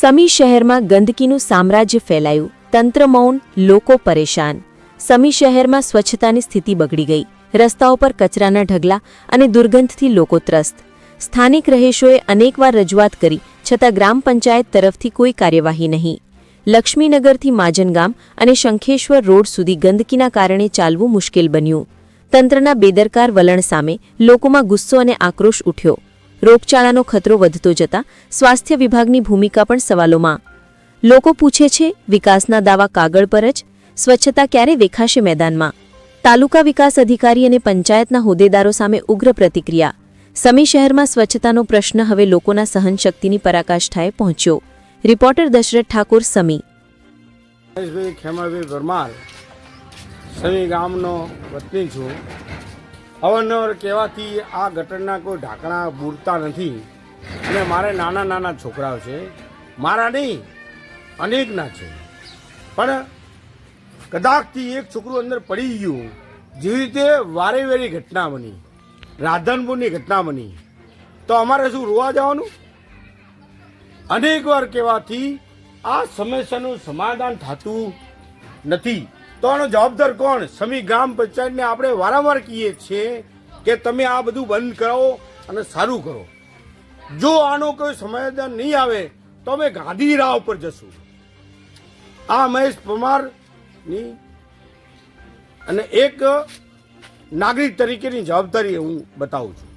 સમી શહેરમાં ગંદકીનું સામ્રાજ્ય ફેલાયું. તંત્ર મૌન, લોકો પરેશાન. સમી શહેરમાં સ્વચ્છતાની સ્થિતિ બગડી ગઈ. રસ્તાઓ પર કચરાના ઢગલા અને દુર્ગંધથી લોકો ત્રસ્ત. સ્થાનિક રહેશોએ અનેકવાર રજૂઆત કરી, છતાં ગ્રામ પંચાયત તરફથી કોઈ કાર્યવાહી નહીં. લક્ષ્મીનગરથી માજનગામ અને શંખેશ્વર રોડ સુધી ગંદકીના કારણે ચાલવું મુશ્કેલ બન્યું. તંત્રના બેદરકાર વલણ સામે લોકોમાં ગુસ્સો અને આક્રોશ ઉઠ્યો. રોગચાળાનો ખતરો વધતો જતા સ્વાસ્થ્ય વિભાગની ભૂમિકા પણ સવાલોમાં. લોકો પૂછે છે, વિકાસના દાવા કાગળ પર જ? સ્વચ્છતા ક્યારે વેખાશે મેદાનમાં? તાલુકા વિકાસ અધિકારી અને પંચાયતના હોદ્દેદારો સામે ઉગ્ર પ્રતિક્રિયા. સમી શહેરમાં સ્વચ્છતાનો પ્રશ્ન હવે લોકોના સહનશક્તિની પરાકાષ્ઠાએ પહોંચ્યો. રિપોર્ટર દશરથ ઠાકોર સમી. ખેમાભાઈ ગામનો વતની છું. અવારનવાર કહેવાથી આ ગટરના કોઈ ઢાંકણા બૂરતા નથી. અને મારે નાના નાના છોકરાઓ છે. મારા નહીં, અનેકના છે. પણ કદાચથી એક છોકરું અંદર પડી ગયું, જેવી રીતે વારે વેરી ઘટના બની, રાધનપુરની ઘટના બની. તો અમારે શું, રોવા જવાનું? અનેકવાર કહેવાથી આ સમસ્યાનું સમાધાન થતું નથી. તો આનો જવાબદાર કોણ? સમી ગ્રામ પંચાયતને આપણે વારંવાર કહીએ છીએ કે તમે આ બધું બંધ કરાવો અને સારું કરો. જો આનો કોઈ સમાધાન નહીં આવે, તો અમે ગાંધી રાહ ઉપર જશું. આ મહેશ પરમારની અને એક નાગરિક તરીકેની જવાબદારી હું બતાવું છું.